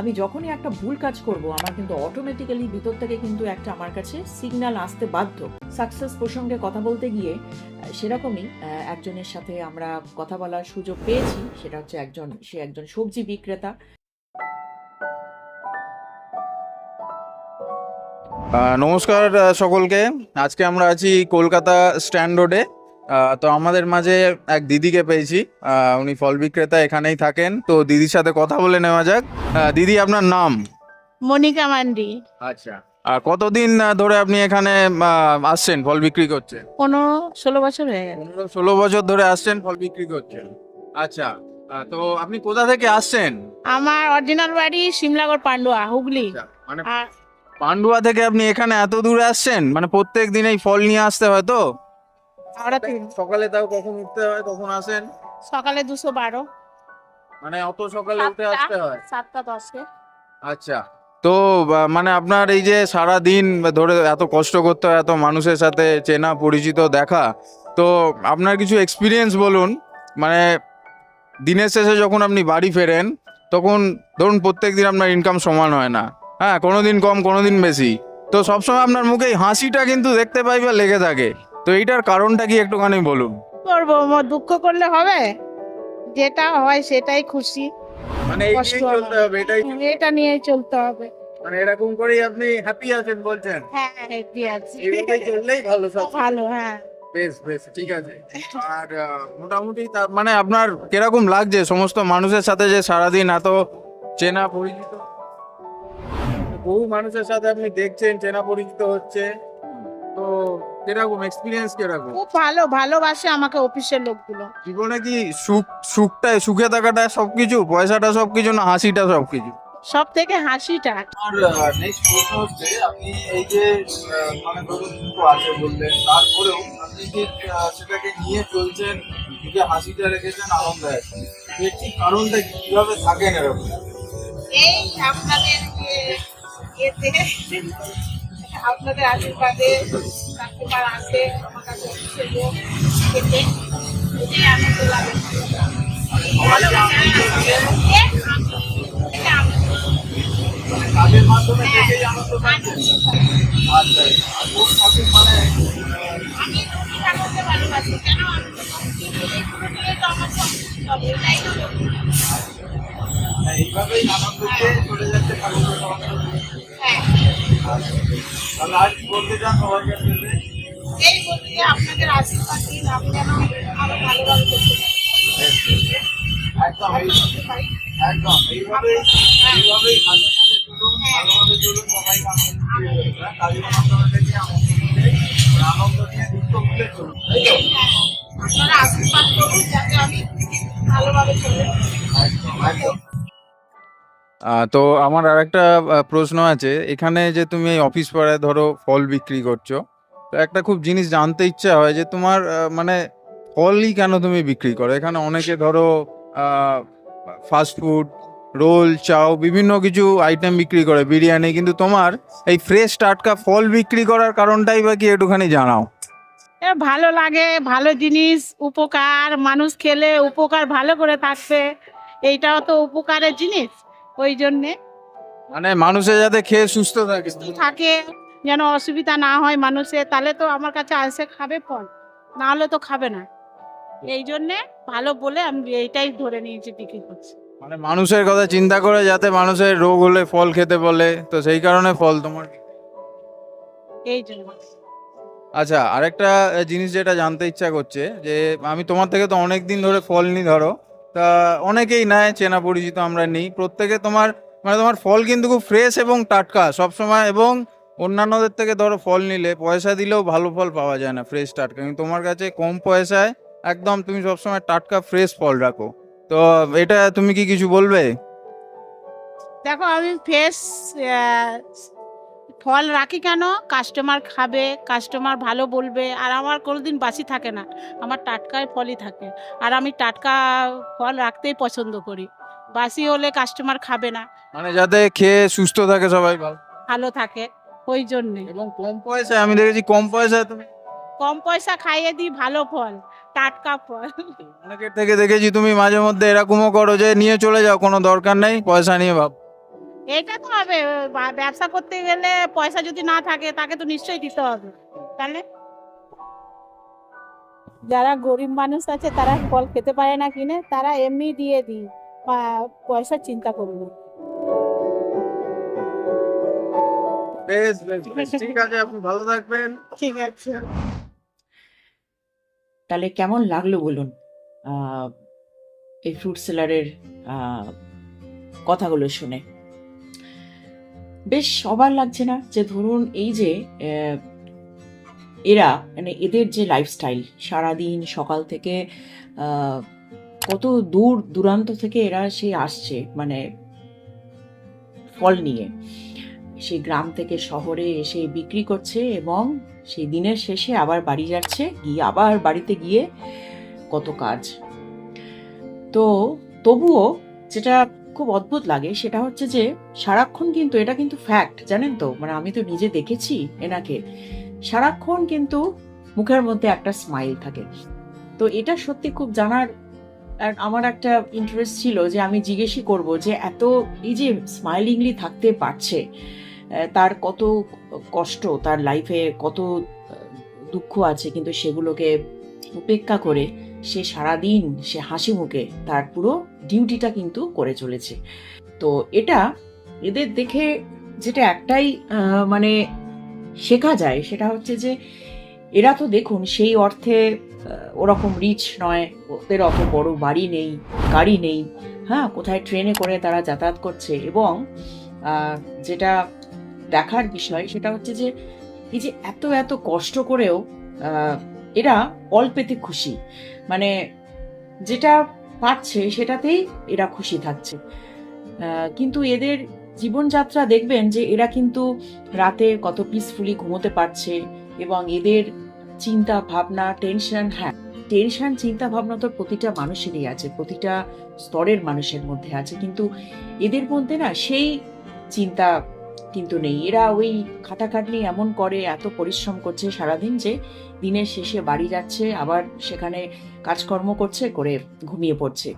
আমি যখনই একটা ভুল কাজ করব, আমার কিন্তু অটোমেটিক্যালি ভিতর থেকে কিন্তু একটা আমার কাছে সিগন্যাল আসতে বাধ্য। সাকসেস প্রসঙ্গে কথা বলতে গিয়ে সেরকমই একজনের সাথে আমরা কথা বলার সুযোগ পেয়েছি। সেটা হচ্ছে একজন, সে একজন সবজি বিক্রেতা। নমস্কার সকলকে। আজকে আমরা আছি কলকাতা স্ট্যান্ড রোডে। তো আমাদের মাঝে এক দিদিকে পেয়েছি। আহ, উনি ফল বিক্রেতা এখানেই থাকেন। তো দিদির সাথে কথা বলে নেওয়া যাক। দিদি আপনার নাম? মনিকা মান্ডি। আচ্ছা। আর কতদিন ধরে আপনি এখানে আসছেন ফল বিক্রি করছেন? পনেরো ষোলো বছর হয়ে গেল পনেরো ষোলো বছর ধরে আসছেন ফল বিক্রি করছেন। আচ্ছা তো আপনি কোথা থেকে আসছেন? আমার অরিজিনাল বাড়ি সিমলাগড় পান্ডুয়া হুগলি। আচ্ছা, মানে পান্ডুয়া থেকে আপনি এখানে এত দূরে আসছেন? মানে প্রত্যেক দিন এই ফল নিয়ে আসতে হয় তো? হাওড়া থেকে। সকালে তাও কখন উঠতে হয় কখন আসেন? সকালে দুশো বারো। মানে অত সকালে উঠে আসতে হয়? সাতটা দশে। আচ্ছা। তো মানে আপনার এই যে সারা দিন ধরে এত কষ্ট করতে হয় এত মানুষের সাথে চেনা পরিচিত দেখা তো আপনার কিছু এক্সপিরিয়েন্স বলুন। মানে দিনের শেষে যখন আপনি বাড়ি ফেরেন তখন ধরুন প্রত্যেক দিন আপনার ইনকাম সমান হয় না। হ্যাঁ কোনো দিন কম কোনো দিন বেশি। তো সবসময় আপনার মুখে হাসিটা কিন্তু দেখতে পাই বা লেগে থাকে। তো এইটার কারণটা কি একটুখানি বলুন। করব ম- দুঃখ করলে হবে? যেটা হয় সেটাই খুশি। মানে কষ্ট এইটাই চলতে হবে এটাই এটা নিয়ে চলতে হবে। মানে এরকম করেই আপনি হ্যাপি আছেন বলছেন? হ্যাঁ হ্যাপি আছি। এইভাবেই চললেই ভালো সব। ভালো হ্যাঁ। বেশ বেশ ঠিক আছে। আর আহ, মোটামুটি তার মানে আপনার কীরকম লাগছে সমস্ত মানুষের সাথে যে সারাদিন এত চেনা পরিচিত? বহু মানুষের সাথে আপনি দেখছেন চেনা পরিচিত হচ্ছে। কীরকম এক্সপিরিয়েন্স কীরকম খুব ভালো ভালোবাসে আমাকে অফিসের লোকগুলো। জীবনে কি সুখ সুখটা সুখে থাকাটা সবকিছু? পয়সাটা সবকিছু না হাসিটা সবকিছু? সব থেকে হাসিটা? আমার নেক্সট প্রশ্ন হচ্ছে আপনি এই যে মানে ধরুন দুঃখ আছে বললেন তারপরেও আপনি যে সেটাকে নিয়ে চলছেন নিজে হাসিটা রেখেছেন আনন্দ আছে এর ঠিক কারণটা কীভাবে থাকেন এরকম? এই আপনাদের ইয়েতে আপনাদের আশীর্বাদে কাস্টমার আসে আমার কাছে অফিসের লোক খেতে এটাই আনন্দ লাগে। কাজের মাধ্যমে থেকেই আনন্দ আচ্ছা। আর মানে? আমি রুটি ঠাকুরকে ভালোবাসি কেন তো আমার সব এটাই। হ্যাঁ, এইভাবেই আনন্দ চলে যাচ্ছে ঠাকুরের হ্যাঁ। এই বলতে যে আপনাদের আশীর্বাদ দিন আমি যেন আরও ভালোভাবে করতে পারি একদম এইভাবেই এইভাবেই চলুন ভালোভাবে চলুন হ্যাঁ? মাধ্যমে থেকে আনন্দ দিয়ে দুঃখ ভুলে চলুন তাই তো? আপনারা আশীর্বাদ করুন যাতে আমি ভালোভাবে চলে তো আমার আর একটা প্রশ্ন আছে। এখানে যে তুমি এই অফিস পাড়ায় ধরো ফল বিক্রি করছ, তো একটা খুব জিনিস জানতে ইচ্ছা হয় যে তোমার মানে ফলই কেন তুমি বিক্রি করো? এখানে অনেকে ধরো ফাস্ট ফুড রোল, চাও, বিভিন্ন কিছু আইটেম বিক্রি করে, বিরিয়ানি, কিন্তু তোমার এই ফ্রেশ টাটকা ফল বিক্রি করার কারণটাই বা কি একটুখানি জানাও? ভালো লাগে, ভালো জিনিস, উপকার, মানুষ খেলে উপকার ভালো করে থাকবে, এইটাও তো উপকারের জিনিস। ওই জন্যে মানে মানুষে যাতে খেয়ে সুস্থ থাকে। থাকে যেন অসুবিধা না হয় মানুষে তাহলে তো আমার কাছে আসে খাবে ফল না হলে তো খাবে না। এই জন্যে ভালো বলে আমি এইটাই ধরে নিয়েছি বিক্রি করছি। মানে মানুষের কথা চিন্তা করে যাতে মানুষের রোগ হলে ফল খেতে বলে তো সেই কারণে ফল তোমার এই জন্য। আচ্ছা আরেকটা জিনিস যেটা জানতে ইচ্ছা করছে যে আমি তোমার থেকে তো অনেক দিন ধরে ফল নিই ধরো তা অনেকেই নেয়, চেনা পরিচিত আমরা নিই। প্রত্যেকে তোমার মানে তোমার ফল কিন্তু খুব ফ্রেশ এবং টাটকা সবসময় এবং অন্যান্যদের থেকে ধরো ফল নিলে পয়সা দিলেও ভালো ফল পাওয়া যায় না ফ্রেশ টাটকা। কিন্তু তোমার কাছে কম পয়সায় একদম তুমি সবসময় টাটকা ফ্রেশ ফল রাখো। তো এটা তুমি কি কিছু বলবে? দেখো আমি ফ্রেশ ফল রাখি কেন? কাস্টমার খাবে কাস্টমার ভালো বলবে আর আমার কোনোদিন বাসি থাকে না। আমার টাটকায় ফলই থাকে। আর আমি টাটকা ফল রাখতেই পছন্দ করি। বাসি হলে কাস্টমার খাবে না। মানে যাতে খেয়ে সুস্থ থাকে সবাই ভালো। ভালো থাকে ওই জন্যে। এবং কম পয়সায় আমি দেখেছি কম পয়সায় তুমি কম পয়সা খাইয়ে দিই ভালো ফল টাটকা ফল। অনেকের থেকে দেখেছি তুমি মাঝে মধ্যে এরকমও করো যে নিয়ে চলে যাও কোনো দরকার নেই পয়সা নিয়ে ভাব। এটা তো হবে ব্যবসা করতে গেলে পয়সা যদি না থাকে তাকে তো নিশ্চয়ই দিতে হবে। তাহলে? যারা গরিব মানুষ আছে তারা ফল খেতে পারে না কিনে তারা এমনি দিয়ে দিই পয়সা চিন্তা করবে বেশ বেশ বেশ। ঠিক আছে আপনি ভালো থাকবেন। ঠিক আছে। তাহলে কেমন লাগল বলুন আহ, এই ফ্রুট সেলারের আহ, কথাগুলো শুনে? বেশ অবাক লাগছে না যে ধরুন এই যে এরা মানে এদের যে লাইফস্টাইল সারাদিন সকাল থেকে কত দূর দূরান্ত থেকে এরা সে আসছে মানে ফল নিয়ে। সেই গ্রাম থেকে শহরে এসে বিক্রি করছে এবং সেই দিনের শেষে আবার বাড়ি যাচ্ছে, গিয়ে আবার বাড়িতে গিয়ে কত কাজ। তো তবুও যেটা খুব অদ্ভুত লাগে। সেটা হচ্ছে যে, সারাক্ষণ কিন্তু এটা কিন্তু ফ্যাক্ট জানেন তো? মানে আমি তো নিজে দেখেছি এনাকে। সারাক্ষণ কিন্তু মুখের মধ্যে একটা স্মাইল থাকে। তো এটা সত্যি খুব জানার আমার একটা ইন্টারেস্ট ছিল যে, আমি জিজ্ঞেসই করব যে, এত এই যে স্মাইলিংলি থাকতে পারছে তার কত কষ্ট, তার লাইফে কত দুঃখ আছে, কিন্তু সেগুলোকে উপেক্ষা করে সে সারাদিন সে হাসি মুখে তার পুরো ডিউটিটা কিন্তু করে চলেছে। তো এটা এদের দেখে যেটা একটাই মানে শেখা যায় সেটা হচ্ছে যে এরা তো দেখুন সেই অর্থে ওরকম রিচ নয়, ওদের অত বড় বাড়ি নেই, গাড়ি নেই হ্যাঁ কোথায় ট্রেনে করে তারা যাতায়াত করছে এবং যেটা দেখার বিষয় সেটা হচ্ছে যে এই যে এত এত কষ্ট করেও এরা অল্পেতে খুশি। মানে যেটা পাচ্ছে সেটাতেই এরা খুশি থাকছে। কিন্তু এদের জীবনযাত্রা দেখবেন যে এরা কিন্তু রাতে কত পিসফুলি ঘুমোতে পারছে এবং এদের চিন্তা ভাবনা টেনশন হ্যাঁ টেনশন চিন্তা ভাবনা তো প্রতিটা মানুষেরই আছে, প্রতিটা স্তরের মানুষের মধ্যে আছে। কিন্তু এদের মধ্যে না সেই চিন্তা কিন্তু নেই। এরা ওই খাটাখাটনি এমন করে, এত পরিশ্রম করছে সারাদিন যে দিনের শেষে বাড়ি যাচ্ছে, আবার সেখানে কাজকর্ম করছে, করে ঘুমিয়ে পড়ছে।